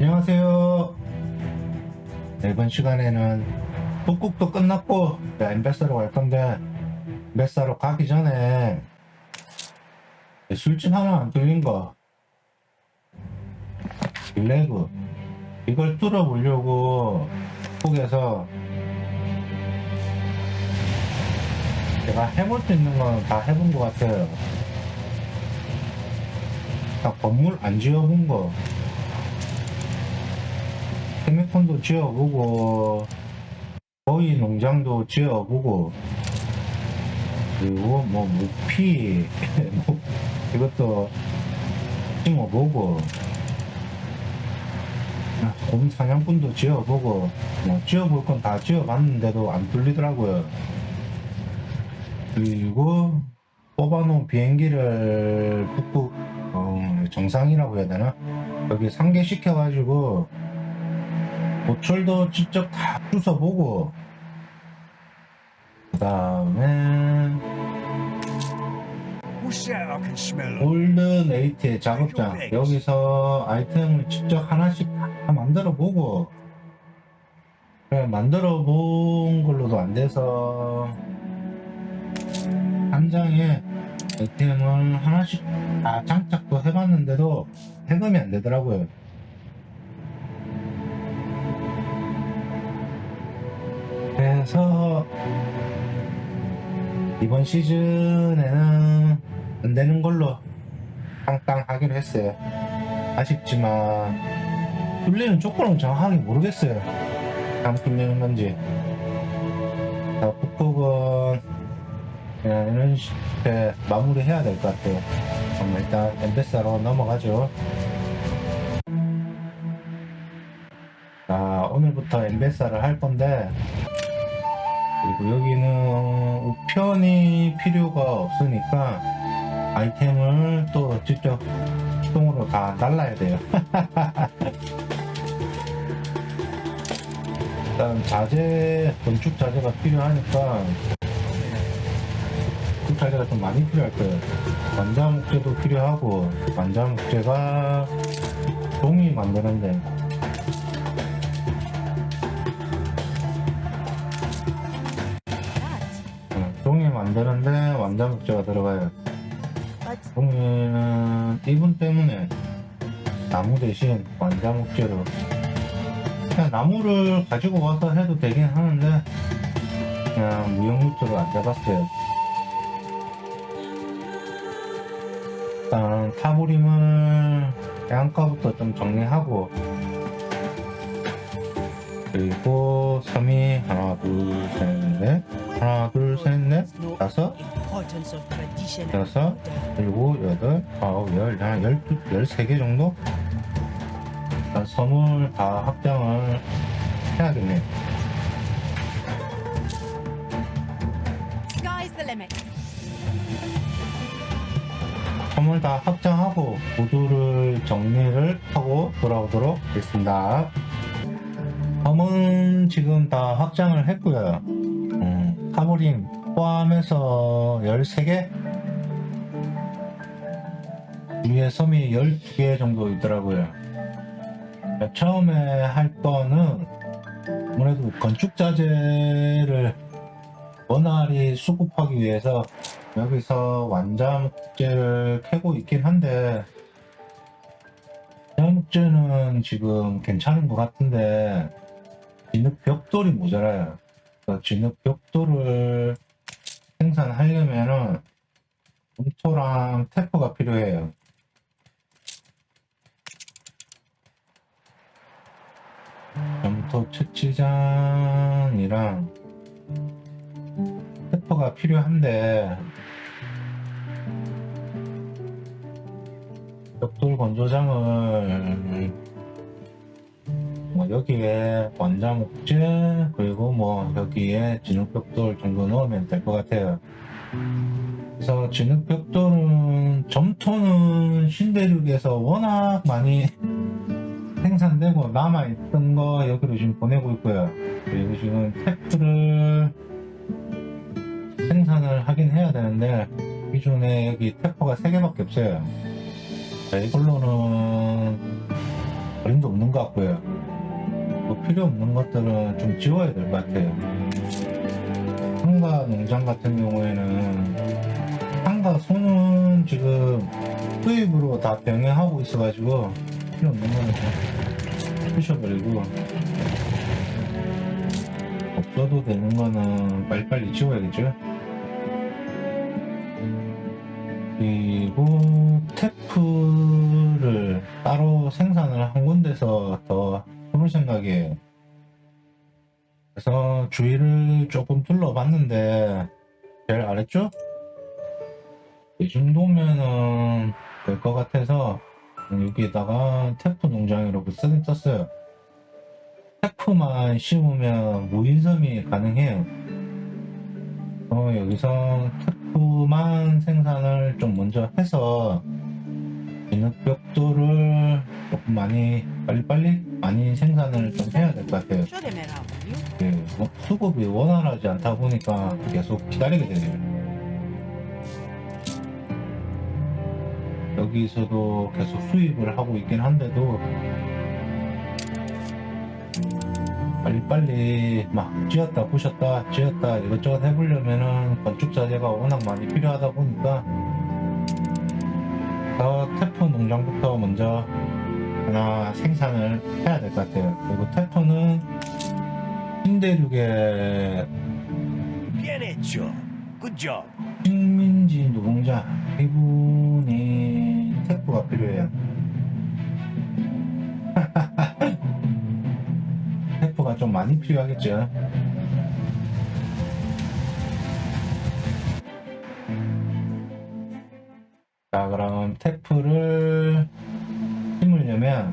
안녕하세요. 네, 이번 시간에는 북극도 끝났고 네, 엠베사로 갈 건데 엠베사로 가기 전에 네, 술집 하나 안 뚫린 거 빌레그 이걸 뚫어보려고 북극에서 제가 해볼 수 있는 건 다 해본 것 같아요. 딱 건물 안 지어본 거 세미콘도 지어보고 거위 농장도 지어보고 그리고 뭐 무피 뭐 이것도 심어보고 아, 곰 사냥꾼도 지어보고 뭐 지어볼 건 다 지어봤는데도 안 뚫리더라고요. 그리고 뽑아놓은 비행기를 북극 어, 정상이라고 해야 되나? 여기 상계시켜가지고 보철도 직접 다 주워보고 그 다음에. 골드네이트의 작업장 여기서 아이템을 직접 하나씩 다 만들어 보고 그래 만들어 본 걸로도 안 돼서 한 장에 아이템을 하나씩 다 장착도 해봤는데도 해금이 안 되더라고요 그래서 이번 시즌에는 안 되는 걸로 땅땅 하기로 했어요. 아쉽지만 뚫리는 조건은 정확하게 모르겠어요. 안 뚫리는 건지. 자, 북극은 그냥 이런 식의 마무리해야 될 것 같아요. 그럼 일단 엠베사로 넘어가죠. 자, 오늘부터 엠베사를 할 건데 그리고 여기는 우편이 필요가 없으니까 아이템을 또 직접 수동으로 다 날라야 돼요. 일단 자재, 건축 자재가 필요하니까 건축 자재가 좀 많이 필요할 거예요. 완자 목재도 필요하고 완자 목재가 종이 만드는데 종이 만드는데 완자 목재가 들어가요. 종이는 이분 때문에 나무 대신 완자 목재로 그냥 나무를 가지고 와서 해도 되긴 하는데 그냥 무용물주로 안 잡았어요. 일단 타부림을 양가부터 좀 정리하고 그리고 섬이 하나 둘셋넷 하나 둘셋넷 다섯 여섯, 일곱, 여덟, 아홉, 열, 한 열두, 열세 개 정도? 일단 섬을 다 확장을 해야겠네. 섬을 다 확장하고 구두를 정리를 하고 돌아오도록 하겠습니다. 섬은 지금 다 확장을 했고요. 음, 카보림 포함해서 13개? 위에 섬이 12개 정도 있더라고요. 처음에 할 거는 아무래도 건축 자재를 원활히 수급하기 위해서 여기서 완자 목재를 캐고 있긴 한데 완자 목재는 지금 괜찮은 것 같은데 진흙 벽돌이 모자라요. 진흙 벽돌을 생산하려면은 점토랑 테프가 필요해요. 점토 채취장이랑 테프가 필요한데 벽돌 건조장을 뭐 여기에 목재 그리고 뭐 여기에 진흙벽돌 정도 넣으면 될 것 같아요. 그래서 진흙벽돌은 점토는 신대륙에서 워낙 많이 생산되고 남아있던 거 여기로 지금 보내고 있고요. 그리고 지금 테프를 생산을 하긴 해야 되는데 기존에 여기 테퍼가 3개밖에 없어요. 자, 이걸로는 어림도 없는 것 같고요. 뭐 필요 없는 것들은 좀 지워야 될 것 같아요. 상가 농장 같은 경우에는 상가 손은 지금 수입으로 다 병행하고 있어가지고 필요 없는 거는 다 부셔버리고 없어도 되는 거는 빨리빨리 지워야겠죠. 그리고 테프를 따로 생산을 한 군데서 더 해볼 생각이에요. 그래서 주위를 조금 둘러봤는데 제일 아래쪽 이 정도면은 될 것 같아서 여기에다가 테프 농장이라고 쓰긴 썼어요. 테프만 심으면 무인섬이 가능해요. 어, 여기서 테프만 생산을 좀 먼저 해서 진흙벽돌을 조금 많이 빨리빨리 많이 생산을 좀 해야 될 것 같아요. You? 예, 뭐 수급이 원활하지 않다 보니까 계속 기다리게 되네요. 여기서도 계속 수입을 하고 있긴 한데도 빨리빨리 막 찧었다 부셨다 찧었다 이것저것 해보려면은 건축 자재가 워낙 많이 필요하다 보니까 더 테프 농장부터 먼저 하나 생산을 해야 될 것 같아요. 그리고 신대륙의 Bien hecho. Good job. 식민지 노동자 이분이 테프가 필요해요. 테프가 좀 많이 필요하겠죠. 자, 그럼 테프를 심으려면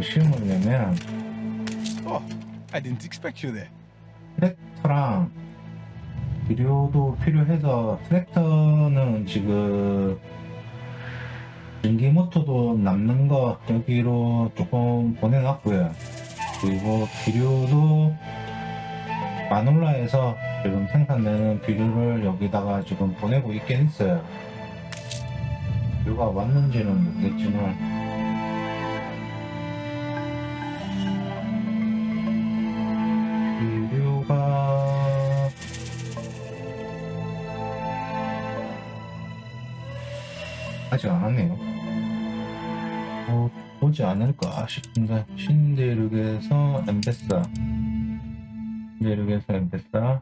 심으려면 Oh, I didn't expect you there. 트랙터랑 비료도 필요해서 트랙터는 지금 전기 모터도 남는 거 여기로 조금 보내놨고요. 그리고 비료도 마놀라에서 지금 생산되는 비료를 여기다가 지금 보내고 있긴 있어요. 비료가 왔는지는 모르겠지만 비료가 아직 안 왔네요. 어, 오지 않을까 싶은데 신대륙에서 엠베사 신대륙에서 엠베사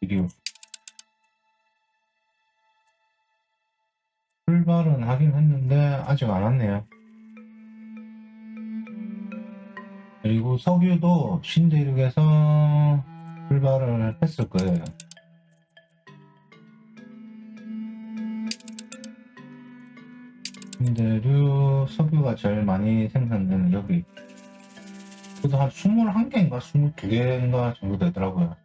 비료 출발은 하긴 했는데 아직 안 왔네요. 그리고 석유도 신대륙에서 출발을 했을 거예요. 신대륙 석유가 제일 많이 생산되는 여기. 그래도 한 21개인가 22개인가 정도 되더라고요.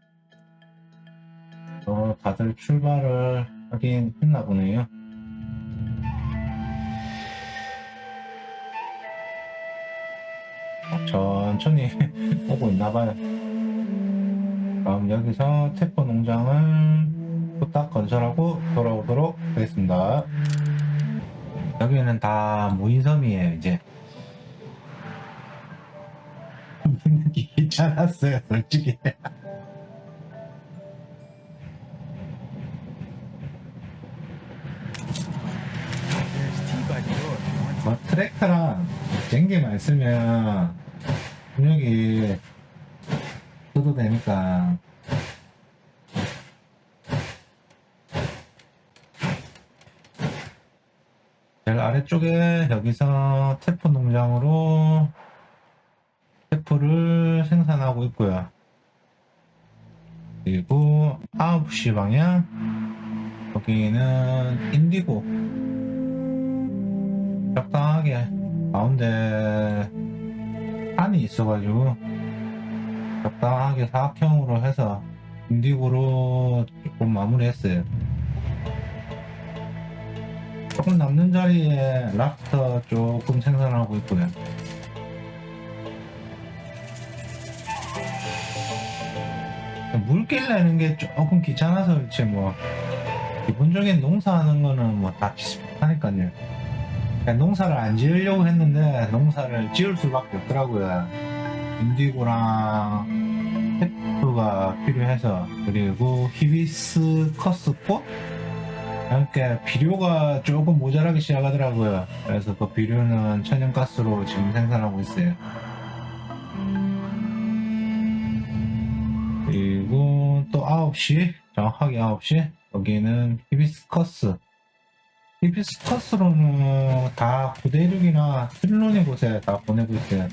어, 다들 출발을 하긴 했나 보네요. 천천히 오고 있나 봐요. 그럼 여기서 테프 농장을 후딱 건설하고 돌아오도록 하겠습니다. 여기는 다 무인섬이에요, 이제. 귀찮았어요, 솔직히. 뭐 트랙터랑 쟁기만 있으면 분명히 써도 되니까 제일 아래쪽에 여기서 테프 농장으로 테프를 생산하고 있고요 그리고 9시 방향 여기는 인디고 적당하게 가운데 안이 있어가지고 적당하게 사각형으로 해서 인디고로 조금 마무리했어요. 조금 남는 자리에 랍스터 조금 생산하고 있고요. 물길 내는 게 조금 귀찮아서 그렇지 뭐 기본적인 농사하는 거는 뭐 다 비슷하니까요. 농사를 안 지으려고 했는데 농사를 지을 수밖에 없더라고요. 인디고랑 페프가 필요해서 그리고 히비스커스 꽃 이렇게 비료가 조금 모자라기 시작하더라고요. 그래서 그 비료는 천연가스로 지금 생산하고 있어요. 그리고 또 9시, 정확하게 9시, 여기는 히비스커스. 히비스커스로는 다 9대6이나 트릴론의 곳에 다 보내고 있어요.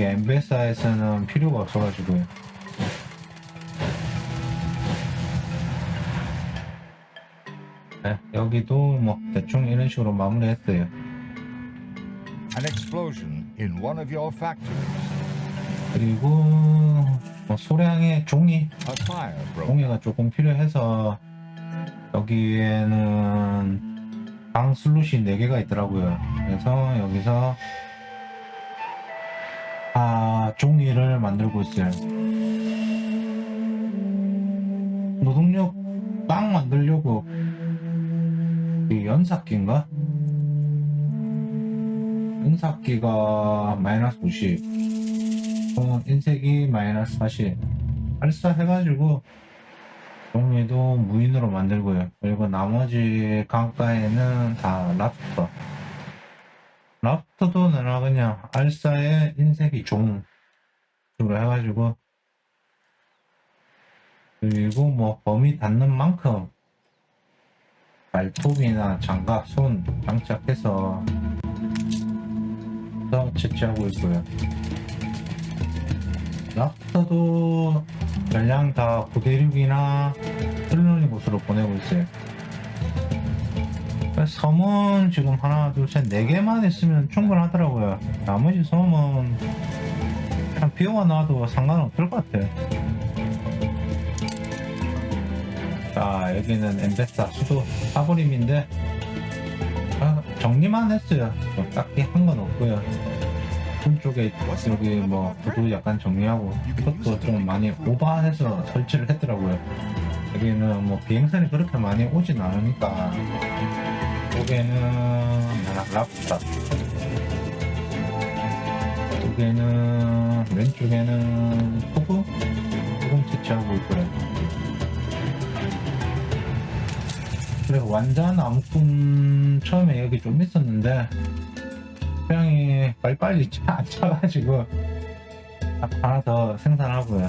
엠베사에서는 필요가 없어가지고요. 네, 여기도 뭐 대충 이런 식으로 마무리했어요. An explosion in one of your factories. 그리고 뭐 소량의 종이, A fire broke. 종이가 조금 필요해서 여기에는 방 슬롯이 4개가 있더라고요. 그래서 여기서 아 종이를 만들고 있어요. 노동력 빵 만들려고 이 연삭기인가? 연삭기가 마이너스 90, 어, 인색이 마이너스 40. 발사 해가지고 종이도 무인으로 만들고요. 그리고 나머지 강가에는 다 랍스터. 랍스터도 내가 그냥 알사의 인색이 종 으로 해가지고 그리고 뭐 범위 닿는 만큼 발톱이나 장갑, 손 장착해서 더 채취하고 있고요. 랍스터도 전량 다 9대6이나 트릴론이 곳으로 보내고 있어요. 섬은 지금 하나, 둘, 셋, 네 개만 있으면 충분하더라고요. 나머지 섬은 그냥 비오가 나와도 상관없을 것 같아요. 자, 여기는 엠베사 수도 사버림인데 아, 정리만 했어요. 뭐 딱히 한 건 없고요. 손쪽에 여기 뭐 구도 약간 정리하고 이것도 좀 많이 오버해서 설치를 했더라고요. 여기는 뭐 비행선이 그렇게 많이 오진 않으니까 여기는 랍스타 여기는 왼쪽에는 소금 소금 채취하고 있고요. 그리고 완전 나무꾼 처음에 여기 좀 있었는데 고양이 빨리빨리 차, 안 차가지고 하나 더 생산하고요.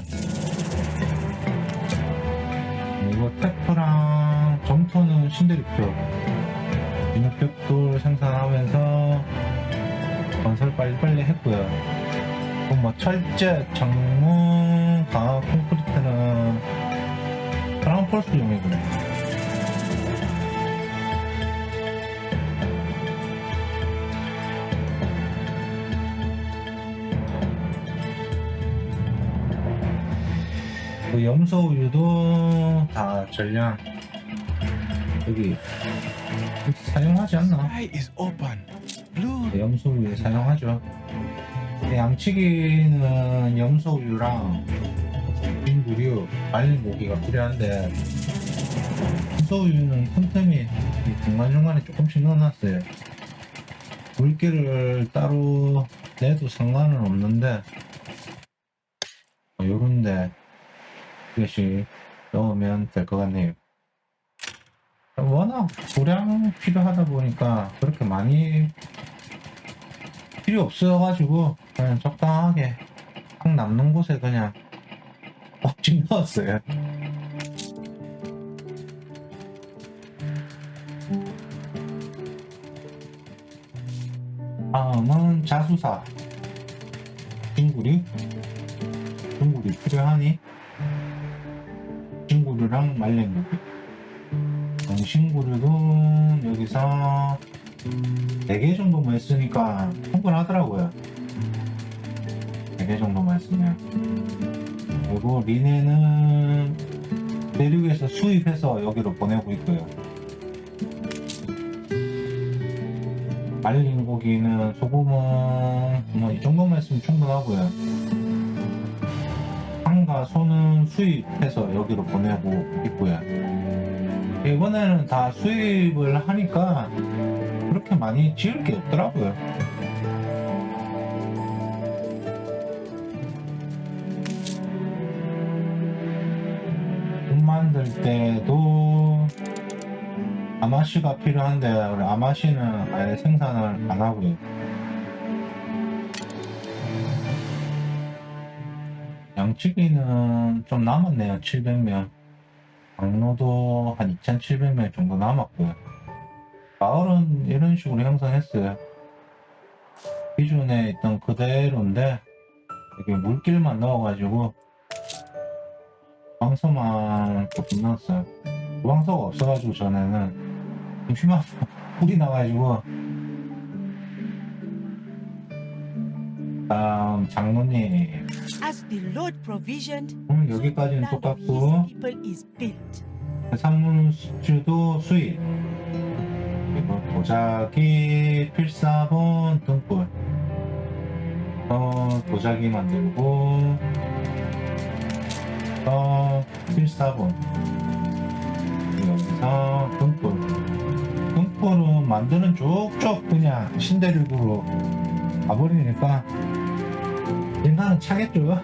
그리고 테프랑 점토는 신데리표 비누벽돌 생산하면서 건설 빨리빨리 했고요. 뭐 철제, 창문, 강화 콘크리트는 트랑폴스용이고요. 염소 우유도 다 전량 여기 사용하지 않나? Sky is open. Blue. 네, 염소 우유 사용하죠. 근데 양치기는 염소 우유랑 빙구류, 말린 고기가 필요한데 염소 우유는 틈틈이 중간 중간에 조금씩 넣어놨어요. 물기를 따로 내도 상관은 없는데 뭐 요런데 이것이 넣으면 될 것 같네요. 워낙 소량 필요하다 보니까 그렇게 많이 필요 없어가지고 그냥 적당하게 딱 남는 곳에 그냥 억지 넣었어요. 다음은 자수사 친구리 친구리 필요하니 친구류랑 말린 고기 정신구류도 여기서 4개 정도만 했으니까 충분하더라고요. 4개 정도만 했으면. 그리고 리네는 대륙에서 수입해서 여기로 보내고 있고요. 말린 고기는 소금은 뭐 이 정도만 했으면 충분하고요 한 상가 소는 수입해서 여기로 보내고 있고요. 이번에는 다 수입을 하니까 그렇게 많이 지을 게 없더라고요. 돈 만들 때도 아마시가 필요한데 우리 아마시는 아예 생산을 안 하고요. 양치기는 좀 남았네요. 700명. 강로도 한 2,700명 정도 남았고요. 마을은 이런 식으로 형성했어요. 기존에 있던 그대로인데 여기 물길만 넣어가지고 방서만 조금 넣었어요. 방서가 없어가지고 전에는 심한 불이 나가지고 다음 장로님. As the Lord provisioned, 음, so the 여기까지는 of 똑같고. his people is built. 산문주도 수입 그리고 도자기 필사본 등불 어, 도자기 만들고 어, 필사본. 여기서 등불. 등불은 만드는 쪽쪽 그냥 신대륙으로 가버리니까 인간은 차겠죠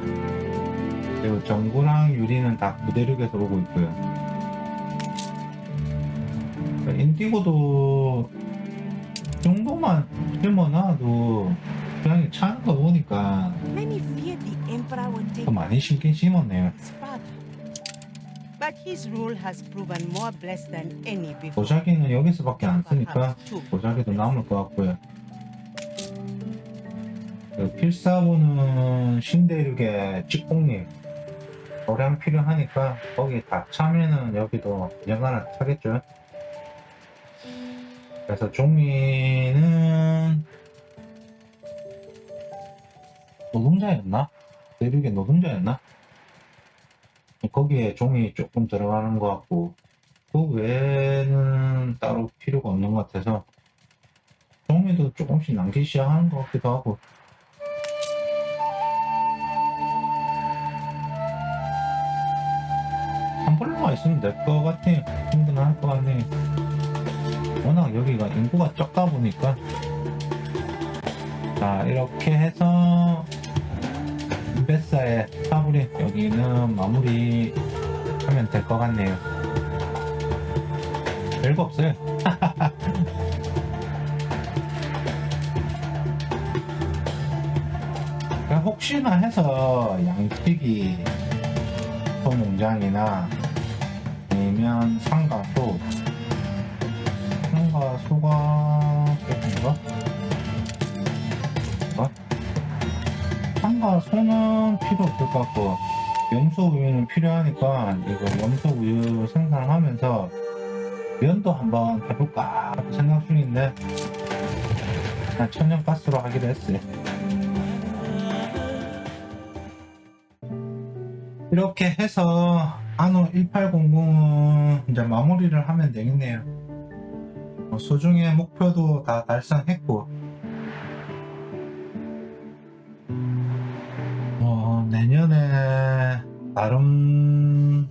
그리고 전구랑 유리는 다 구대륙에서 오고 있고요 인디고도 이 정도만 심어놔도 그냥 차는 거 보니까 더 많이 심긴 심었네요. 도자기는 여기서밖에 안 쓰니까. 도자기도 남을 것 같고요. 그 필사본은 신대륙의 직공님 도량 필요하니까 거기 다 차면은 여기도 연간을 타겠죠. 그래서 종이는 노동자였나? 대륙의 노동자였나? 거기에 종이 조금 들어가는 것 같고 그 외에는 따로 필요가 없는 것 같아서 종이도 조금씩 남기 시작하는 것 같기도 하고 될것 같아 충분할 것 같네 워낙 여기가 인구가 적다 보니까. 자 이렇게 해서 인베사의 사브리 여기는 마무리 하면 될 것 같네요. 별거 없어요. 혹시나 해서 양치기 소농장이나 아니면 상가 소 상가 소가 조금인가? 뭐? 상가 소는 필요 없을 것 같고 염소 우유는 필요하니까 이거 염소 우유 생산하면서 면도 한번 해볼까 생각 중인데 그냥 천연가스로 하기로 했어요 이렇게 해서 아노 1800은 이제 마무리를 하면 되겠네요 어, 소중의 목표도 다 달성했고 어, 내년에 나름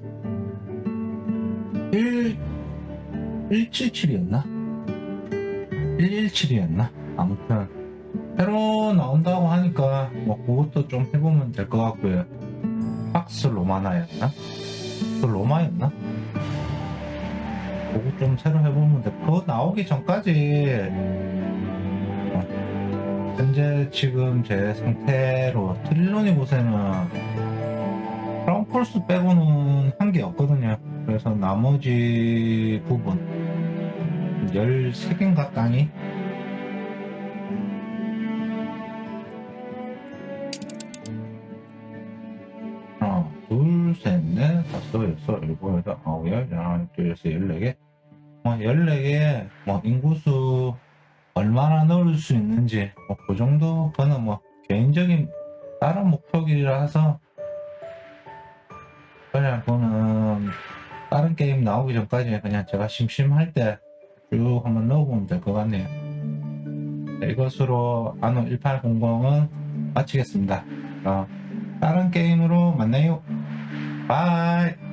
1 177이었나? 117이었나? 아무튼 새로 나온다고 하니까 뭐 그것도 좀 해보면 될 것 같고요 박스 로마나였나? 그 로마였나? 그거 좀 새로 해보면 돼. 그거 나오기 전까지 어, 현재 지금 제 상태로 트릴로니 곳에는 폴스 빼고는 한 게 없거든요. 그래서 나머지 부분 13개인가 땅이 일곱, 여덟, 아홉, 열, 열하나, 열세, 열네 개. 뭐, 14개, 뭐, 인구수 얼마나 넣을 수 있는지, 뭐, 그 정도, 그거는 뭐, 개인적인 다른 목표이라서, 그냥 그거는, 다른 게임 나오기 전까지 그냥 제가 심심할 때 쭉 한번 넣어보면 될 것 같네요. 네, 이것으로 아노 1800은 마치겠습니다. 어, 다른 게임으로 만나요. 바이.